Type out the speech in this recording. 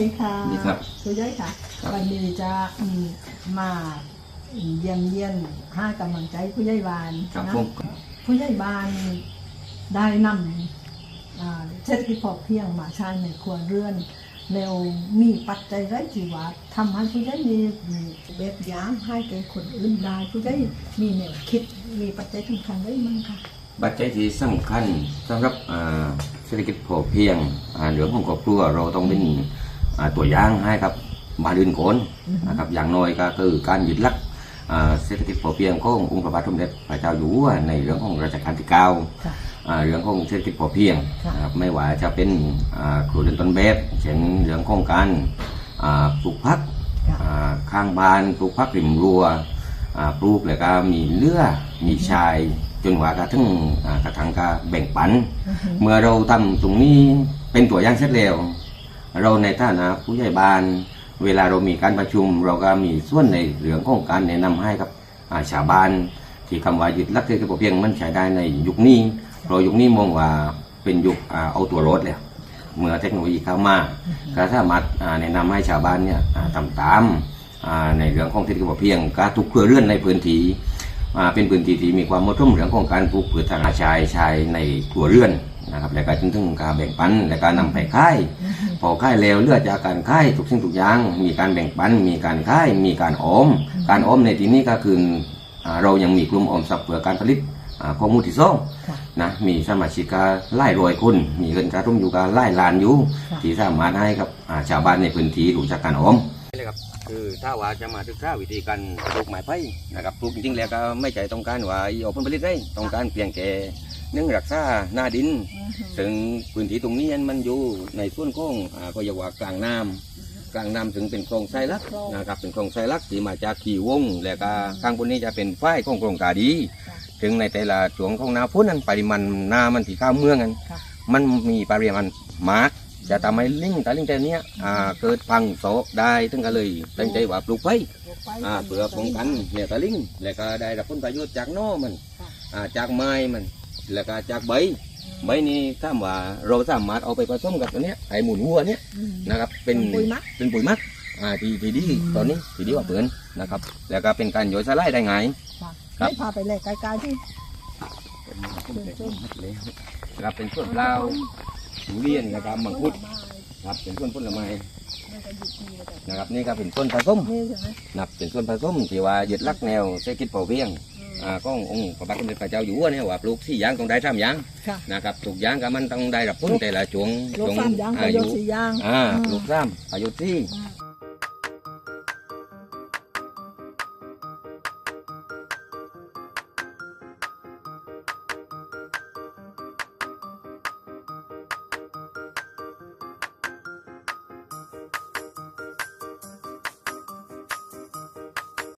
ดีค่ะดีครับผู้ย่อยค่ะ ครับวันนี้จะอืมมาเยี่ยมเยี่ยนห้ากำลังใจผู้ใหญ่บ้านครับนะผม ผู้ใหญ่บ้านได้นำอ่าเศรษฐกิจพอเพียงมาใช้ในครัวเรือนแล้วมีปัจจัยไรที่ว่าทำให้ผู้ใหญ่มีมีแบบอย่างให้แก่คนอื่นได้ผู้ใหญ่มีแนวคิดมีปัจจัยสำคัญได้มั้งค่ะ ปัจจัยที่สำคัญสำหรับอ่าเศรษฐกิจพอเพียงอ่าเรื่องของครอบครัวเราต้องเป็นอ่า ตัวอย่างให้กับบ้านอื่นคนนะครับอย่างน้อยก็คือการยึดหลักอ่าเศรษฐกิจพอเพียงขององค์พระบาทสมเด็จพระเจ้าอยู่หัวในเรื่องของรัชกาลที่เก้าค่ะอ่าเรื่องของเศรษฐกิจพอเพียงค่ะนะครับไม่ว่าจะเป็นอ่าครัวเรือนต้นแบบเช่นเรื่องของการอ่าปลูกพักค่ะอ่าข้างบ้านปลูกพักริมรั้วอ่าปลูกแล้วก็มีเลือมีชายจนว่ากระทั่งอ่ากระทั่งก็แบ่งปันอือฮึเมื่อเราทำตรงนี้เป็นตัวอย่างเสร็จแล้ว เราในฐานะผู้ใหญ่บ้าน เวลาเรามีการประชุม เราก็มีส่วนในเรื่องของการแนะนำให้กับาชาวบ้าน ที่คำว่ายึดหลักเศรษฐกิจพอเพียงมันใช้ได้ในยุคนี้เรายุคนี้มองว่าเป็นยุคเอาตัวรถแล้วเมื่อเทคโนโลยีเข้ามาก็สามารถแนะนำให้ชาวบ้านเนี่ยอ่าทำตามในเรื่องของเศรษฐกิจพอเพียงก็ทุกเครือเรือนในพื้นที่เป็นพื้นที่ที่มีความเหมาะสมเรื่องของการปลูกพืชทางอาชายชายในครัวเรือนนะครับ และก็จนถึงการแบ่งปันและการนำไปค่าย พอค่ายแล้วเลือดจากการค่ายทุกสิ่งทุกอย่าง มีการแบ่งปัน มีการค่าย มีการออม การออมในที่นี้ก็คืออ่าเรายังมีกลุ่มออมทรัพย์เพื่อการผลิตอ่าข้อมูลที่สองค่ะนะมีสมาชิกก็ไล่รอยคนมีเงินกระทุ่มอยู่ก็ไล่ล้านอยู่ค่ะที่สามารถให้กับอ่าชาวบ้านในพื้นที่รู้จักการออมนี่ครับคือถ้าว่าจะมาศึกษาวิธีการปลูกไม้ไผ่นะครับปลูกจริงๆแล้วก็ไม่ใช่ต้องการว่าเอาผลผลิตได้ต้องการเพียงแค่ เนื่องรักษาหน้าดินซึ่งพื้นที่ตรงนี้มันอยู่ในส่วนของอ่าก็เรียกว่ากลางน้ำกลางน้ำถึงเป็นโครงไส้ลักคลองนะครับเป็นโครงไส้ลักที่มาจากขี่วง แล้วก็ข้างบนนี้จะเป็นฝ้ายของโครงกาดี ถึงในแต่ละช่วงของหนาฝนนั้นปริมาณน้ำมันที่เข้าเมืองกันค่ะ มันมีปริมาณมากจะทำให้ลิงแต่ลิงแต่เนี้ยอ่าเกิดพังโสได้ถึงก็เลยตั้งใจว่าปลูกไว้อ่าเพื่อป้องกันเนี่ยตะลิงแล้วก็ได้รับผลประโยชน์จากหน้อมันอ่าจากไม้มัน แล้วก็จากใบใบนี้ถ้าว่าเราสามารถเอาไปผสมกับตัวเนี้ยไอหมุนวัวเนี้ยนะครับ เป็นปุ๋ยหมักเป็นปุ๋ยหมักอ่าที่ที่ดีตอนนี้ที่ดีกว่าเปือนนะครับ แล้วก็เป็นการย่อยสลายได้ไงค่ะครับให้พาไปเลยไกลๆที่ครับเป็นส่วนเปล่าทุเรียนนะครับมังคุดครับเป็นส่วนผลไม้นะครับนี่ก็เป็นส่วนผสมนี่ใช่ไหมนับเป็นส่วนผสมที่ว่ายึดหลักแนวเศรษฐกิจพอเพียง อ่าขององค์พระบาทสมเด็จพระเจ้าอยู่หัวเนี่ยว่าปลูกที่ยางต้องได้สามอยางค่ะนะครับถูกอยางก็มันต้องได้รับผลแต่ละช่วงลูกช่วงสามยางอาประโยยุชน์สี่ยาง อ่าอืมปลูกซ้ำอายุที่อืม